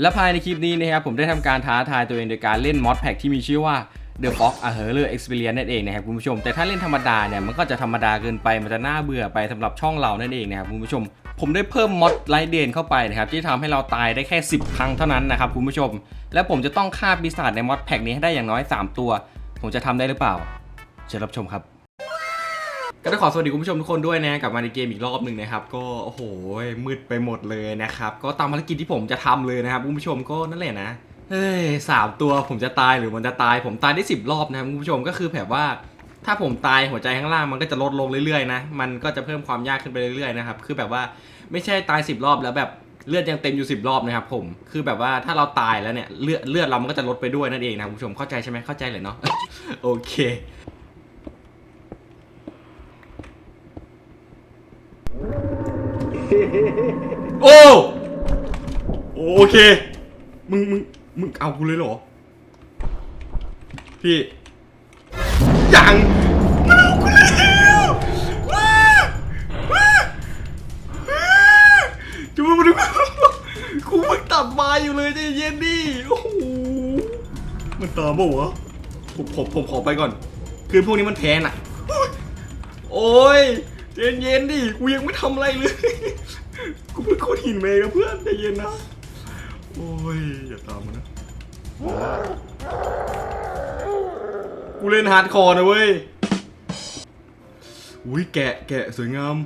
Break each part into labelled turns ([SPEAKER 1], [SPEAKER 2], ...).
[SPEAKER 1] และภายในคลิปนี้นะครับผมได้ทำการท้าทายตัวเองโดยการเล่นมอดแพ็กที่มีชื่อว่า The Fox a h e r Experience นั่นเองนะครับคุณผู้ชม แต่ถ้าเล่นธรรมดาเนี่ยมันก็จะธรรมดาเกินไปมันจะน่าเบื่อไปสำหรับช่องเรานั่นเองนะครับคุณผู้ชม ผมได้เพิ่มมอดไลท์เดนเข้าไปนะครับที่ทำให้เราตายได้แค่ 10 ครั้งเท่านั้นนะครับคุณผู้ชม และผมจะต้องฆ่าปีศาจในมอดแพ็กนี้ให้ได้อย่างน้อย 3 ตัว ผมจะทำได้หรือเปล่าเชิญรับชมครับ ก็ต้องขอสวัสดีคุณผู้ชมทุกคนด้วยนะกลับมาในเกมอีกรอบหนึ่งนะครับ ก็โอ้โหมืดไปหมดเลยนะครับ ก็ตามภารกิจที่ผมจะทำเลยนะครับคุณผู้ชมก็นั่นแหละนะเฮ้ยสามตัวผมจะตายหรือมันจะตาย ผมตายได้สิบรอบนะครับคุณผู้ชมก็คือแบบว่า ถ้าผมตายหัวใจข้างล่างมันก็จะลดลงเรื่อยๆนะมันก็จะเพิ่มความยากขึ้นไปเรื่อยๆนะครับคือแบบว่าไม่ใช่ตายสิบรอบแล้วแบบเลือดยังเต็มอยู่สิบรอบนะครับผมคือแบบว่าถ้าเราตายแล้วเนี่ยเลือดเลือดเรามันก็จะลดไปด้วยนั่นเองนะคุณผู้ชมเข้าใจใช่ไหมเข้าใจเลยเนาะโอเค โอ้โอเค มึงมึงมึงเอากูเลยเหรอ พี่ยังมันเอากูแล้วว้าว้าว้าจูมาดูกูเพิ่งตัดมาอยู่เลยใจเย็นดิโอ้โหมันตามเปล่าวะผมผมผมขอไปก่อน คือพวกนี้มันแพ้น่ะ โอ้ย ใจเย็นๆดิ กูยังไม่ทำอะไรเลย กูเป็นคนหินเมย์กับเพื่อนใจเย็นนะ โอ้ย อย่าตามมานะ กูเล่นฮาร์ดคอร์นะเว้ย อุ้ยแกะแกะสวยงาม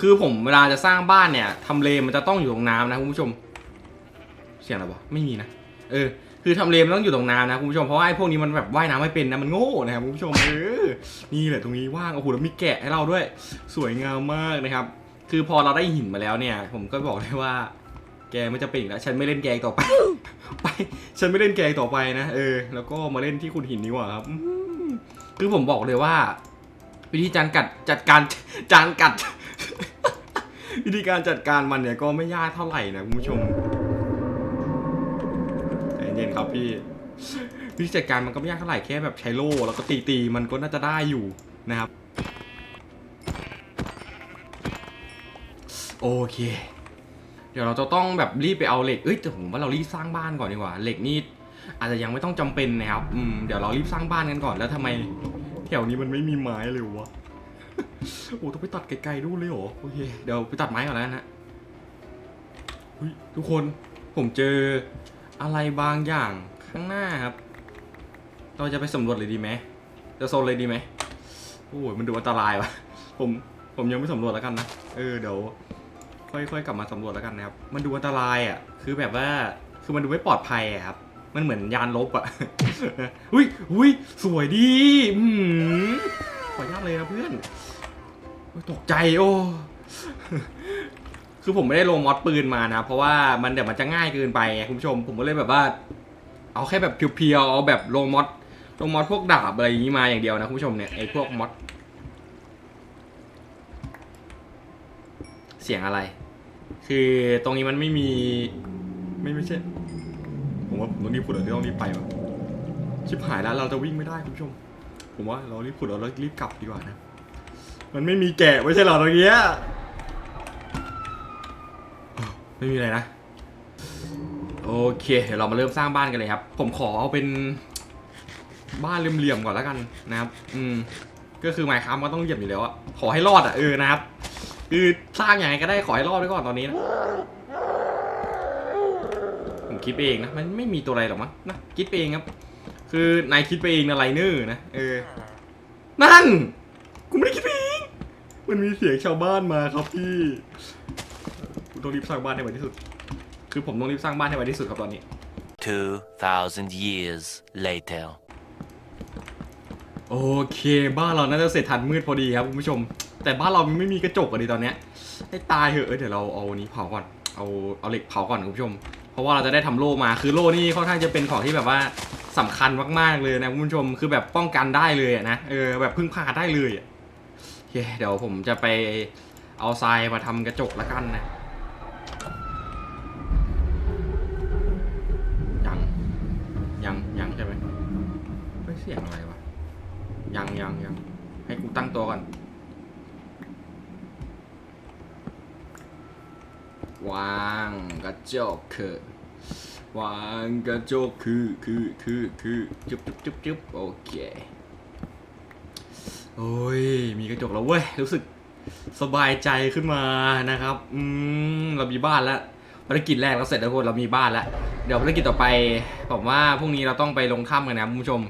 [SPEAKER 1] คือผมเวลาจะสร้างบ้านเนี่ยทำเลมันจะต้องอยู่ตรงน้ำนะคุณผู้ชม เสียงอะไรวะไม่มีนะ เออ คือทำเลมันต้องอยู่ตรงน้ำนะคุณผู้ชม เพราะไอ้พวกนี้มันแบบว่ายน้ำไม่เป็นนะ มันโง่นะครับคุณผู้ชม เออ นี่แหละตรงนี้ว่างโอ้โหแล้วมีแกะให้เราด้วย สวยงามมากนะครับ คือพอเราได้หินมาแล้วเนี่ย ผมก็บอกเลยว่า แกไม่จะเป็นอีกแล้วฉันไม่เล่นแกต่อไป ไป ฉันไม่เล่นแกต่อไปนะเออ แล้วก็มาเล่นที่คุณหินดีกว่าครับคือผมบอกเลยว่า วิธีการกัดจัดการจานกัด วิธีการจัดการมันเนี่ยก็ไม่ยากเท่าไหร่นะคุณผู้ชมใจเย็นครับพี่ วิธีจัดการมันก็ไม่ยากเท่าไหร่แค่แบบใช้โล่แล้วก็ตีตีมันก็น่าจะได้อยู่นะครับ โอเค เดี๋ยวเราจะต้องแบบรีบไปเอาเหล็กเอ้ยแต่ผมว่าเรารีบสร้างบ้านก่อนดีกว่าเหล็กนี่อาจจะยังไม่ต้องจำเป็นนะครับอืมเดี๋ยวเรารีบสร้างบ้านกันก่อนแล้วทำไมแถวนี้มันไม่มีไม้เลยวะโอ้ต้องไปตัดไกลๆดูเลยเหรอโอเคเดี๋ยวไปตัดไม้ก่อนแล้วนะฮ้ยทุกคนผมเจออะไรบางอย่างข้างหน้าครับ เราจะไปสำรวจเลยดีไหมจะโซนเลยดีไหมโอ้ยมันดูอันตรายวะผมผมยังไม่สำรวจแล้วกันนะ เออเดี๋ยวค่อยๆกลับมาสำรวจแล้วกันนะครับ มันดูอันตรายอะ คือแบบว่า คือมันดูไม่ปลอดภัยอะครับ มันเหมือนยานลบอะ อุ้ยอุ้ยสวยดี อืมขออนุญาตเลยนะเพื่อน ตกใจโอ้ คือผมไม่ได้ลงมอดปืนมานะ เพราะว่ามันเดี๋ยวมันจะง่ายเกินไปไงคุณผู้ชม ผมก็เลยแบบว่า เอาแค่แบบเพียวๆ เอาแบบลงมอด ลงมอดพวกดาบอะไรอย่างนี้มาอย่างเดียวนะคุณผู้ชมเนี่ยไอ้พวกมอดเสียงอะไร คือตรงนี้มันไม่มีไม่ไม่ใช่ ผมว่าผมต้องรีบขุดเราต้องรีบไปว่ะชิบหายแล้วเราจะวิ่งไม่ได้คุณผู้ชม ผมว่าเรารีบขุดเรารีบกลับดีกว่านะ มันไม่มีแกะไม่ใช่เหรอตรงเนี้ยไม่มีอะไรนะ โอเค เดี๋ยวเรามาเริ่มสร้างบ้านกันเลยครับ ผมขอเอาเป็น บ้านเหลี่ยมๆก่อนแล้วกันนะครับ อืม ก็คือไมค์ครับก็ต้องเหยียบอยู่แล้วอะขอให้รอดอะเออนะครับ คือสร้างอย่างไรก็ได้ขอให้รอดไว้ก่อนตอนนี้นะ ผมคิดไปเองนะ มันไม่มีตัวอะไรหรอกมั้งนะ คิดไปเองครับ คือนายคิดไปเองนะไรเนอร์นะ เออ นั่น กูไม่ได้คิดเอง มันมีเสียงชาวบ้านมาครับพี่กูต้องรีบสร้างบ้านให้ไวที่สุด คือผมต้องรีบสร้างบ้านให้ไวที่สุดครับตอนนี้
[SPEAKER 2] 2,000 years later.
[SPEAKER 1] โอเค บ้านเราน่าจะเสร็จทันมืดพอดีครับคุณผู้ชม แต่บ้านเราไม่มีกระจกอะดิตอนเนี้ยให้ตายเถอะเดี๋ยวเราเอาอันนี้เผาก่อนเอาเอาเหล็กเผาก่อนคุณผู้ชม เพราะว่าเราจะได้ทำโล่มาคือโล่นี่ค่อนข้างจะเป็นของที่แบบว่าสำคัญมากๆเลยนะคุณผู้ชมคือแบบป้องกันได้เลยนะเออแบบพึ่งพาได้เลยโอเคเดี๋ยวผมจะไปเอาทรายมาทำกระจกละกันนะ ยังยังยังให้กูตั้งตัวก่อน วางกระจกคือวางกระจกคือคือคือคือจุ๊บจุ๊บจุ๊บจุ๊บโอเค โอ้ย มีกระจกแล้วเว้ย รู้สึกสบายใจขึ้นมานะครับ อืม เรามีบ้านแล้วภารกิจแรกเราเสร็จแล้วทุกคนเรามีบ้านแล้ว เดี๋ยวภารกิจต่อไป ผมว่าพรุ่งนี้เราต้องไปลงถ้ำกันนะคุณผู้ชม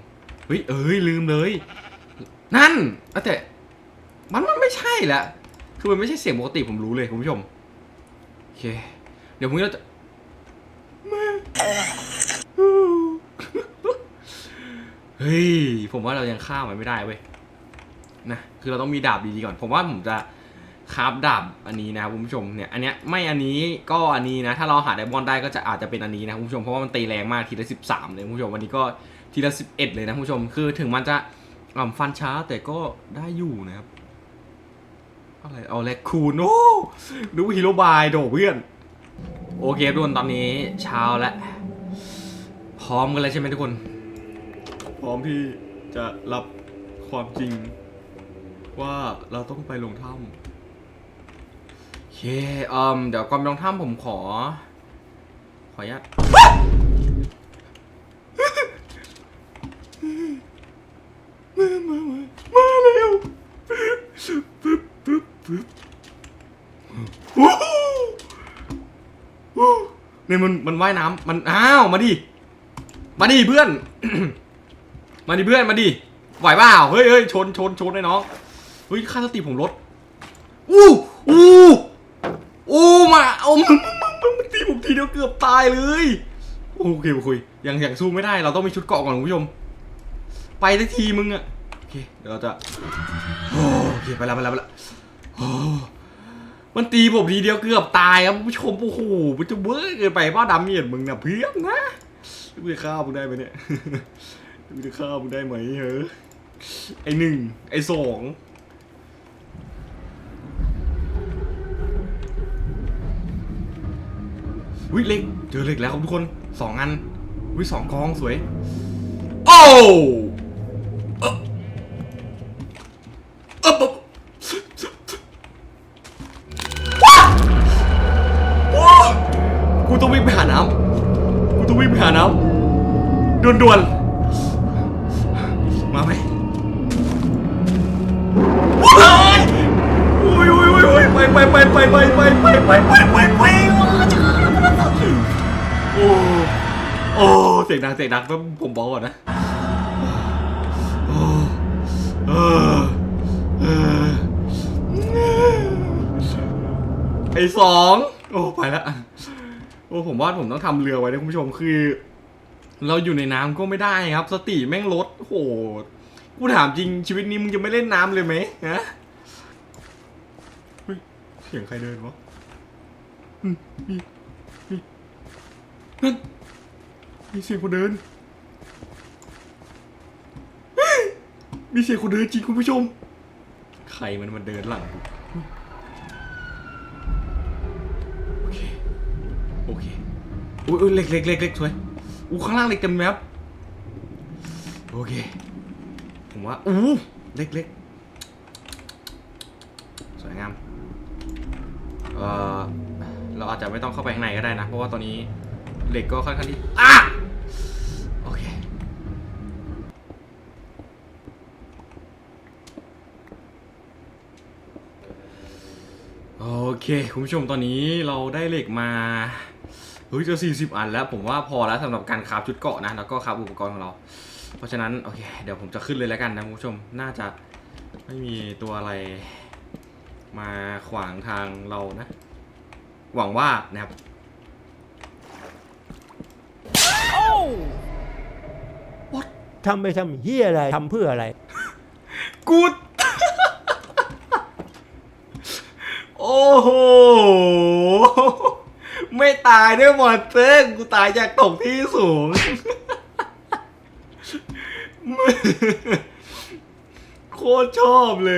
[SPEAKER 1] เฮ้ยเอ้ยลืมเลย นั่นแต่มันมันไม่ใช่แหละคือมันไม่ใช่เสียงปกติผมรู้เลยคุณผู้ชมโอเค เดี๋ยวพรุ่งนี้เราจะเฮ้ยผมว่าเรายังฆ่ามันไม่ได้เว้ยนะคือเราต้องมีดาบดีๆก่อนผมว่าผมจะคราฟดาบอันนี้นะครับคุณผู้ชมเนี่ยอันเนี้ยไม่อันนี้ก็อันนี้นะ ถ้าเราหาไดมอนได้ก็จะอาจจะเป็นอันนี้นะคุณผู้ชมเพราะว่ามันตีแรงมากทีละสิบสามเลยคุณผู้ชมวันนี้ก็ทีละสิบเอ็ดเลยนะคุณผู้ชมคือถึงมันจะ อ่าฟันช้าแต่ก็ได้อยู่นะครับ อะไร เอาแลกคูนโอ้ดูฮีโร่บายโดเพื่อน โอเคทุกคนตอนนี้เช้าแล้ว พร้อมกันแล้วใช่ไหมทุกคน พร้อมที่จะรับความจริง ว่าเราต้องไปลงถ้ำโอเคเอ่มเดี๋ยวก่อนไปลงถ้ำผมขอ ขออนุญาต มามามาเร็วปึ๊บปึ๊บปึ๊บวู้วู้เนี่ยมันมันว่ายน้ำมันอ้าวมาดิมาดิเพื่อน มาดิเพื่อนมาดิไหวเปล่าเฮ้ยเฮ้ยชนชนชนไอ้น้องเฮ้ยค่าสติผมลดอู้อู้อู้มาเอามันมันมันตีผมทีเดียวเกือบตายเลยโอเคโอเคยังยังสู้ไม่ได้เราต้องมีชุดเกาะก่อนคุณผู้ชม ไปสักทีมึงอะ เคเดี๋ยวเราจะโอเคไปแล้วไปแล้วไปแล้วมันตีผมทีเดียวเกือบตายครับผู้ชมโอ้โหมันจะเบ้อเกินไปป้าดำเมียดมึงนะเพื่อนนะมึงจะฆ่ามึงได้ไหมเนี่ยมึงจะฆ่ามึงได้ไหมเฮ้อไอหนึ่งไอสองวิเล็กเจอเล็กแล้วครับทุกคนสองอันวิสองกองสวย โอ้ ด่วนๆ มาไหมว้ายโอ้ยโอ้ยโอ้ยโอ้ยไปไปไปไปไปไปไปไปไปไปไปโอ้โอ้เสียงดังเสียงดังต้องผมบอกก่อนนะโอ้เออเออไอสองโอ้ไปละโอ้ผมว่าผมต้องทำเรือไว้นะคุณผู้ชมคือ เราอยู่ในน้ำก็ไม่ได้ครับ สติแม่งลดโอ้โหกูถามจริงชีวิตนี้มึงจะไม่เล่นน้ำเลยไหมฮะเสียงใครเดินวะมีมีนั่นมีเสียงคนเดิน มีเสียงคนเดินจริงคุณผู้ชม ใครมันมาเดินหลังโอเค โอเคอุ้ยเล็กเล็กเล็กเล็กสวย อู้ข้างล่างเล็กเต็มเลยครับโอเค ผมว่าอู้เล็กเล็กสวยงาม เออเราอาจจะไม่ต้องเข้าไปข้างในก็ได้นะ เพราะว่าตอนนี้เหล็กก็ค่อนข้างที่อะโอเค โอเค คุณผู้ชมตอนนี้เราได้เหล็กมา ฮ้ยจะ40 อันแล้วผมว่าพอแล้วสำหรับการคราฟชุดเกราะนะแล้วก็คราฟอุปกรณ์ของเรา เพราะฉะนั้นโอเคเดี๋ยวผมจะขึ้นเลยแล้วกันนะคุณผู้ชมน่าจะไม่มีตัวอะไร มาขวางทางเรานะ หวังว่านะครับ
[SPEAKER 3] ทำไปทำเฮียอะไรทำเพื่ออะไร
[SPEAKER 1] กูโอ้โห ไม่ตายด้วยมอนเตอร์กูตายจากตกที่สูง โคตรชอบเล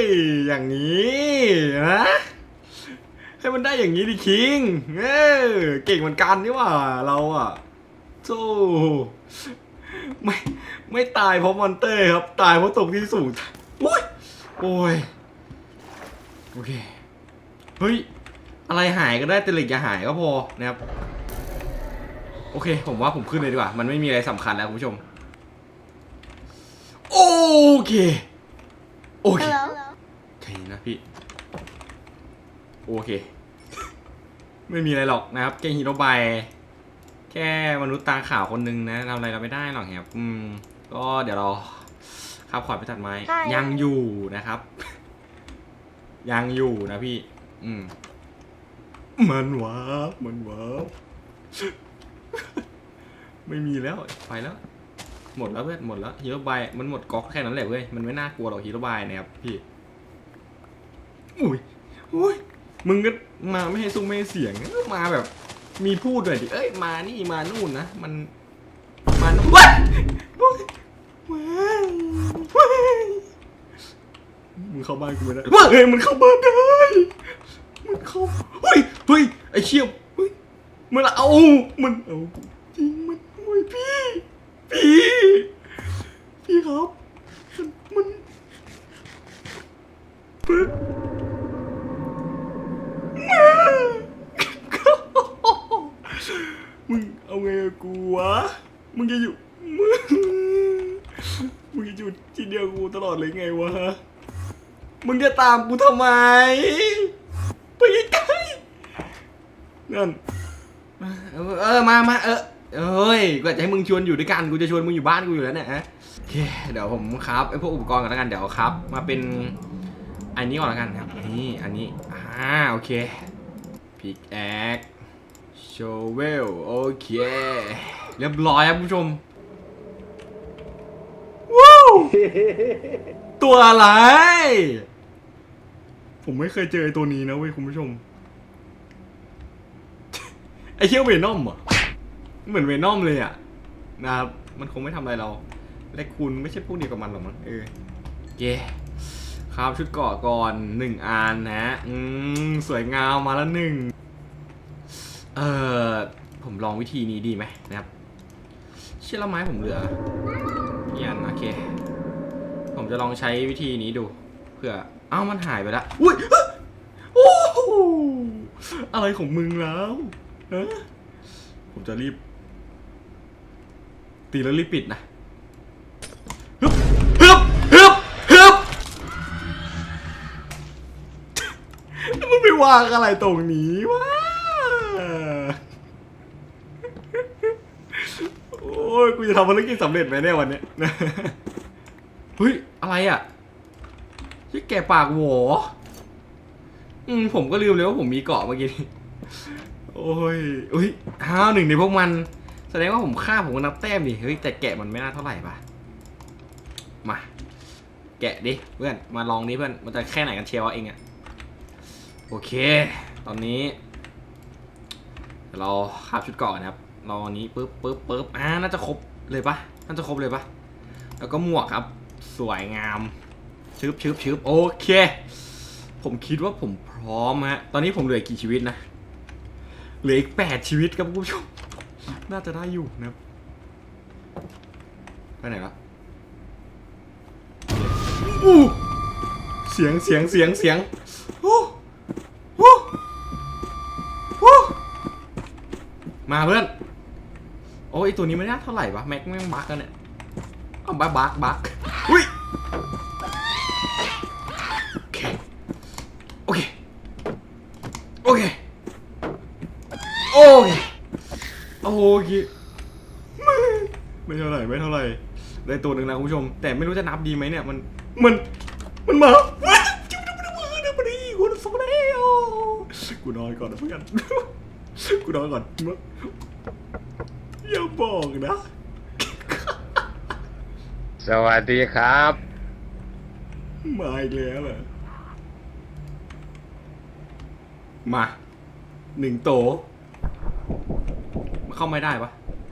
[SPEAKER 1] ย อย่างนี้นะให้มันได้อย่างนี้ดิคิง เออเก่งเหมือนกันนี่หว่า เราอะโธ่ไม่ไม่ตายเพราะมอนเตอร์ครับ ตายเพราะตกที่สูงโอ้ยโอ้ย โอเค เฮ้ย อะไรหายก็ได้แต่เหล็กอย่าหายก็พอนะครับ โอเค ผมว่าผมขึ้นเลยดีกว่า มันไม่มีอะไรสำคัญแล้วคุณผู้ชม โอเค โอเคใช่นะพี่ โอเค ไม่มีอะไรหรอกนะครับแค่ฮีโร่บายแค่มนุษย์ตาขาวคนหนึงนะทำอะไรเราไม่ได้หรอกครับอืม ก็เดี๋ยวเราข้าวขวานไปตัดไม้
[SPEAKER 4] ใช่
[SPEAKER 1] ยังอยู่นะครับ ยังอยู่นะพี่ อืม มันวาบมันวาบไม่มีแล้วไปแล้ว หมดแล้วเพื่อนหมดแล้วฮีโร่บายมันหมดก๊อกแค่นั้นแหละเว้ยมันไม่น่ากลัวหรอกฮีโร่บายนะครับพี่อุ้ยอุ้ยมึงก็มาไม่ให้ซุ้มไม่ให้เสียงมาแบบ มีพูดหน่อยดิเอ้ยมานี่มานู่นนะมันมานู่นว้ายว้ายว้ายมึงเข้าบ้านกูไม่ได้ว้ายเฮ้ยมันเข้าบ้านได้มันเข้า เฮ้ยไอ้เชี่ยเฮ้ยมันเอา มันเอาจริงมันโอ้ยพี่ พี่ พี่ครับมันมันมึงเอาไงกับกูวะ มึงจะอยู่ มึงมึงจะอยู่ที่เดียวกูตลอดเลยไงวะ มึงจะตามกูทำไม ไปใกล้ๆนั่น เออเออมามาเออเอ้ยก็จะให้มึงชวนอยู่ด้วยกันกูจะชวนมึงอยู่บ้านกูอยู่แล้วเนี่ยฮะโอเคเดี๋ยวผมครับไอ้พวกอุปกรณ์กันแล้วกันเดี๋ยวครับ มาเป็นอันนี้ก่อนแล้วกันครับนี่อันนี้อ่าโอเคพิกแอคโชเวลโอเคเรียบร้อยครับคุณผู้ชมว้าวตัวอะไร ผมไม่เคยเจอไอ้ตัวนี้นะเว้ยคุณผู้ชม ไอเชี่ยวเวนอมอะ เหมือนเวนอมเลยอะนะครับ มันคงไม่ทำอะไรเรา และคุณไม่ใช่พวกเดียวกับมันหรอกมั้งเออโอเครับชุดเกาะก่อนหนึ่งอันนะ อืมสวยงามมาแล้วหนึ่งเออผมลองวิธีนี้ดีไหมนะครับ เชื่อละไม้ผมเหลือพี่อันโอเค ผมจะลองใช้วิธีนี้ดูเพื่อเอ้ามันหายไปล้วอุ้ยโอ้อะไรของมึงแล้วฮะผมจะรีบ ตีแล้วรีบปิดนะฮึบฮึบฮึบฮึบมันไปวางอะไรตรงนี้วะโอ้ยกูจะทำภารกิจสำเร็จไหมเนี่ยวันเนี้ยเฮ้ย อะไรอะที่แกปากหวอืมผมก็ลืมเลยว่าผมมีเกาะเมื่อกี้นี้โอ้ยอุ้ยอ้าหนึ่งในพวกมัน ดงว่าผมฆ่าผมก็นับแต้มดิ เฮ้ย แต่แกะมันไม่น่าเท่าไหร่ป่ะ มา แกะดิเพื่อน มาลองดิเพื่อน มันจะแค่ไหนกันเชียววะเองอะโอเค ตอนนี้เดี๋ยวเราคาบชุดเกาะนะครับรอันนี้ปึ๊บปึ๊บปึ๊บอ่าน่าจะครบเลยปะน่าจะครบเลยปะแล้วก็หมวกครับ สวยงามชึบชึบชึบโอเค ผมคิดว่าผมพร้อมฮะ ตอนนี้ผมเหลือกี่ชีวิตนะ เหลืออีกแปดชีวิตครับคุณผู้ชม น่าจะได้อยู่นะไปไหนละอู้เสียงเสียงเสียงเสียงโอ้โอ้โอ้มาเพื่อน โอ้ยตัวนี้ไม่น่าเท่าไหร่วะแม็กแม่งบักกันเนี่ยเอาบักบักบักอุ้ยโอเค โอเค โอเค โอเค โอเคไม่เท่าไหร่ไม่เท่าไหร่ได้ตัวหนึ่งแล้วคุณผู้ชม แต่ไม่รู้จะนับดีไหมเนี่ยมันมันมันมาว้าวจุ๊บจุ๊บจุ๊บเดี๋ยวพอดีกูสองแล้วกูนอนก่อนนะเพื่อนกูนอนก่อนอย่าบอกนะ
[SPEAKER 5] สวัสดีครับ
[SPEAKER 1] มาอีกแล้วเหรอมาหนึ่งโต เข้าไม่ได้ปะ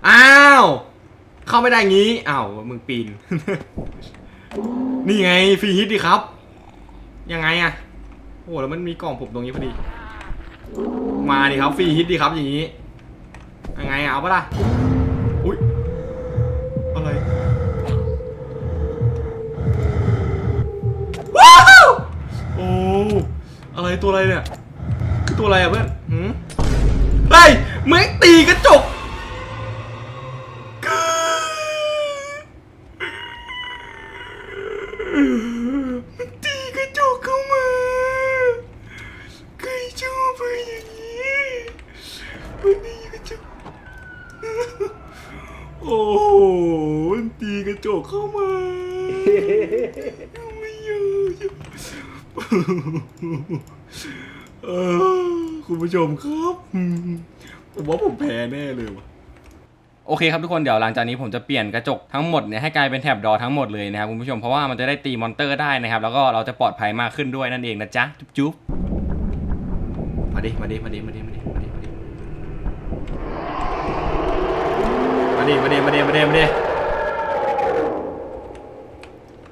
[SPEAKER 1] อ้าว เข้าไม่ได้งี้อ้าวมึงปีน นี่ไงฟรีฮิตดิครับ ยังไงอะโอ้โหแล้วมันมีกล่องผมตรงนี้พอดี มาดิครับฟรีฮิตดิครับอย่างนี้ ยังไงอะเอาปะล่ะ อุ้ยอะไรว้าวโอ้อะไรตัวอะไรเนี่ย คือตัวอะไรอะเพื่อนหืมเฮ้ยมึงตีกระจก โอ้โหมันตีกระจกเข้ามาไม่เยอะเออคุณผู้ชมครับ ผมว่าผมแพ้แน่เลยว่ะ โอเคครับทุกคนเดี๋ยวหลังจากนี้ผมจะเปลี่ยนกระจกทั้งหมดเนี่ยให้กลายเป็นแถบดอทั้งหมดเลยนะครับคุณผู้ชมเพราะว่ามันจะได้ตีมอนเตอร์ได้นะครับ แล้วก็เราจะปลอดภัยมากขึ้นด้วยนั่นเองนะจ๊ะ จุ๊บจุ๊บมาดิมาดิมาดิมาดิมาดิมาดิมา ดิมาดิมาดิมาดิมาดิมาดิ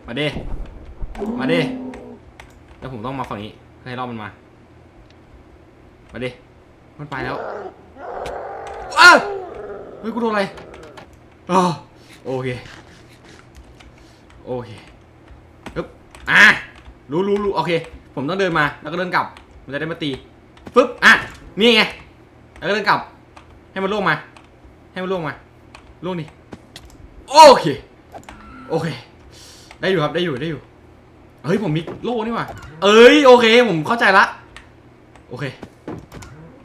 [SPEAKER 1] มาดิมาดิแล้วผมต้องมาฝั่งนี้เพื่อให้รอบมันมา มาดิมันไปแล้วอ้าเฮ้ยกูโดนอะไรอ๋อโอเคโอเคปึ๊บอะรู้รู้รู้โอเค ผมต้องเดินมาแล้วก็เดินกลับ มันจะได้มาตีปึ๊บอะนี่ไงแล้วก็เดินกลับ ให้มันล่วงมา ให้มันล่วงมา ล่วงดิโอเค โอเค ได้อยู่ครับได้อยู่ได้อยู่ เฮ้ยผมมีโล่นี่หว่าเอ้ยโอเค ผมเข้าใจละ โอเค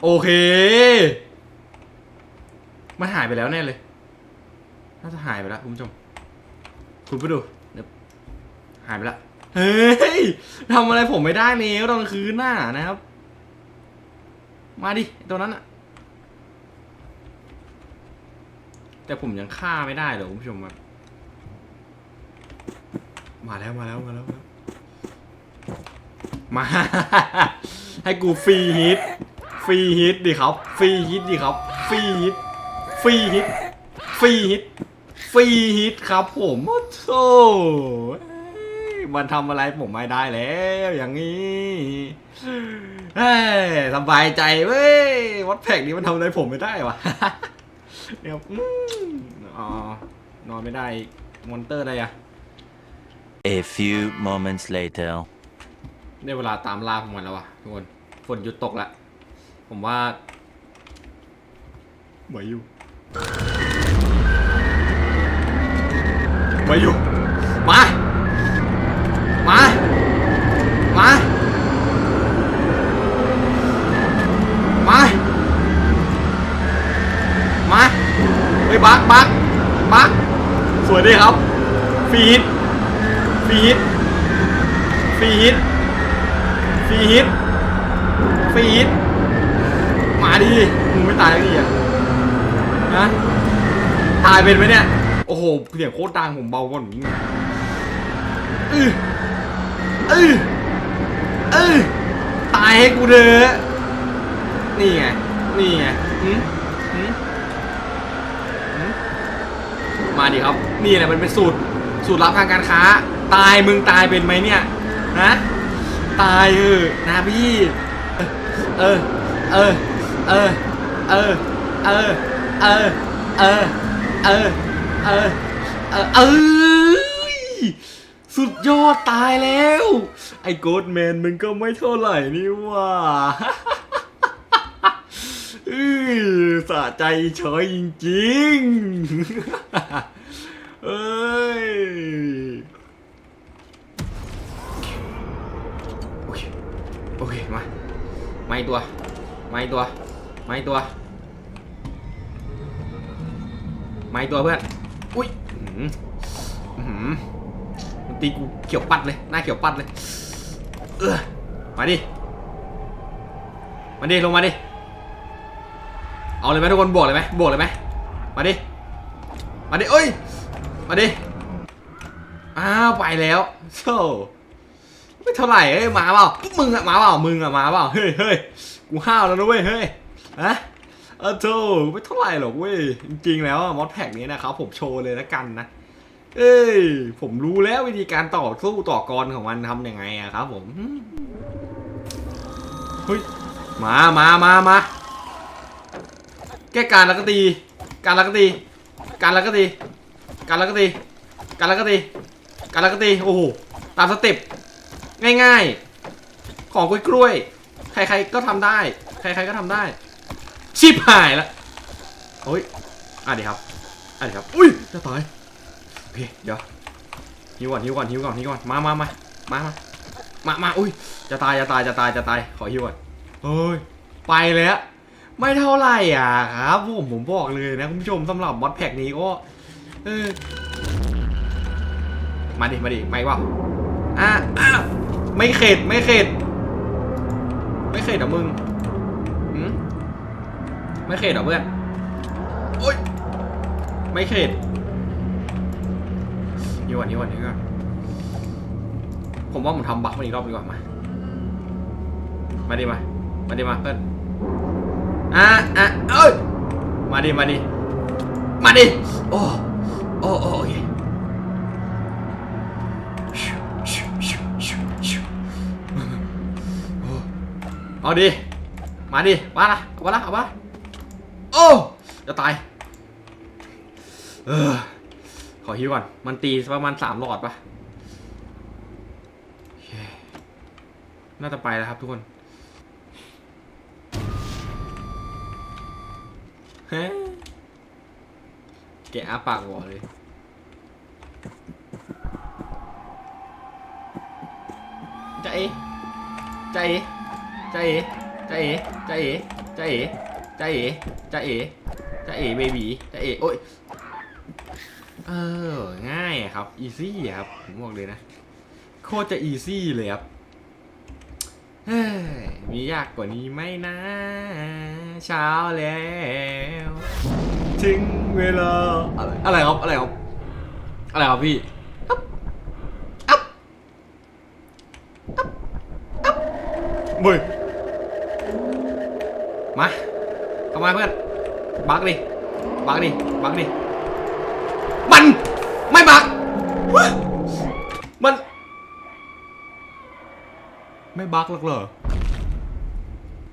[SPEAKER 1] โอเค มันหายไปแล้วแน่เลย น่าจะหายไปแล้วคุณผู้ชม คุณผู้ดูเดี๋ยวหายไปแล้วเฮ้ยทำอะไรผมไม่ได้แล้วตอนคืนหน่ะนะครับ มาดิตัวนั้นอะ แต่ผมยังฆ่าไม่ได้เลยคุณผู้ชมครับมาแล้วมาแล้วมาแล้วมาแล้วมา ให้กูฟรีฮิตฟรีฮิตดิครับฟรีฮิตดิครับฟรีฮิตฟรีฮิตฟรีฮิตฟรีฮิตครับ ผมโอ้โธ่มันทำอะไรผมไม่ได้แล้วอย่างนี้เฮ้ยสบายใจเว้ยวัดแพกนี้มันทำอะไรผมไม่ได้วะ เนี่ยอืมอ๋อนอนไม่ได้มอนเตอร์ได้อะ
[SPEAKER 2] A few moments later.
[SPEAKER 1] ได้เวลาตามล่าของมันแล้ววะทุกคนฝนหยุดตกแล้วผมว่าไหวอยู่ไหวอยู่มามา ฟีฮิตฟีฮิตฟีฮิตฟีฮิตฟีฮิตมาดิมึงไม่ตายแล้วนี่อะนะตายเป็นไหมเนี่ย โอ้โหเสียงโคตรดังผมเบากว่าหนูอีกอืออืออือตายให้กูเถอะนี่ไง นี่ไงหืมหืมหืมมาดิครับ นี่แหละมันเป็นสูตร สูตรลับทางการค้า ตายมึงตายเป็นไหมเนี่ยฮะตายเออนะพี่เออเออเออเออเออเออเออเออเออเออเออสุดยอดตายแล้ว ไอ้โกดแมนมึงก็ไม่เท่าไหร่นี่ว่าสะใจเฉยจริงๆ เอ้ยโอเคโอเคมาไม่ตัวไม่ตัวไม่ตัวไม่ตัวเพื่อนอุ้ยมันตีกูเขียวปัดเลยหน้าเขียวปัดเลยเออมาดิมาดิลงมาดิเอาเลยไหมทุกคนบวกเลยไหมบวกเลยไหมมาดิมาดิเอ้ย มาดิ อ้าวไปแล้วโซ่ไม่เท่าไหร่เอ้ยมาเปล่ามึงอะมาเปล่ามึงอะมาเปล่าเฮ้ยเฮ้ยกูห้าวแล้วนะเว้ยเฮ้ยฮะเออโธ่ไม่เท่าไหร่หรอกเว้ยจริงๆแล้วมอดแพ็กนี้นะครับผมโชว์เลยล้วกันนะเอ้ยผมรู้แล้ววิธีการต่อสู้ต่อกรของมันทำยังไงอะครับผมเฮ้ยมามามามาแก้การแล้วก็ตี การแล้วก็ตี การแล้วก็ตี การแล้วก็ตีการแล้วก็ตีการแล้วก็ตีโอ้โหตามสเต็ปง่ายๆ ของกล้วยกล้วยๆใครๆก็ทำได้ ใครๆก็ทำได้ ชิบหายละโอ้ยอะดีครับอะดีครับอุ้ยจะตายโอเคเดี๋ยวหิวก่อนหิวก่อนหิวก่อนหิวก่อนมามามามามามามาอุ้ยจะตายจะตายจะตายจะตายขอหิวก่อนเฮ้ยไปเลยอะไม่เท่าไหร่อะครับผมผมบอกเลยนะคุณผู้ชมสำหรับมอดแพ็กนี้ก็ มาดิ มาดิ ไม่ว่าอะอ้าวไม่เข็ด ไม่เข็ด ไม่เข็ดเหรอมึงหืมไม่เข็ดเหรอเพื่อนโอ๊ย ไม่เข็ดนี่ก่อนนี่ก่อนนี่ก่อนผมว่าผมทำบักมันอีกรอบดีกว่ามา มาดิมา มาดิมาเพื่อน อะอะเอ้ย มาดิ มาดิ มาดิ โอ้ โอ้โอ้โอเอาดิ มาดิ มาละเอามาละเอามาละโอ้ จะตาย เออ ขอฮิวก่อน มันตีประมาณสามหลอดปะน่าจะไปแล้วครับทุกคนเฮ้ แกะอาปากหัวเลย ใจาเอ๋ใจาเอ๋ใจาเอ๋ใจาเอ๋ใจาเอ๋ใจาเอ๋ใจาเอ๋ใจาเอ๋ใจาเอ๋เบบีใจเอ๋โอ้ย เออ ง่ายครับ อีซี่ครับ ผมบอกเลยนะ โคตรจะอีซี่เลยครับมียากกว่านี้ไหมนะ เช้าแล้ว ถึงเวลา อะไรอะไรครับอะไรครับอะไรครับพี่อัพอัพอัพอัพบุยมาเข้ามาเพื่อน บักดิ บักดิ บักดิ มัน ไม่บักวะมัน ไม่บักหรอกเหรอ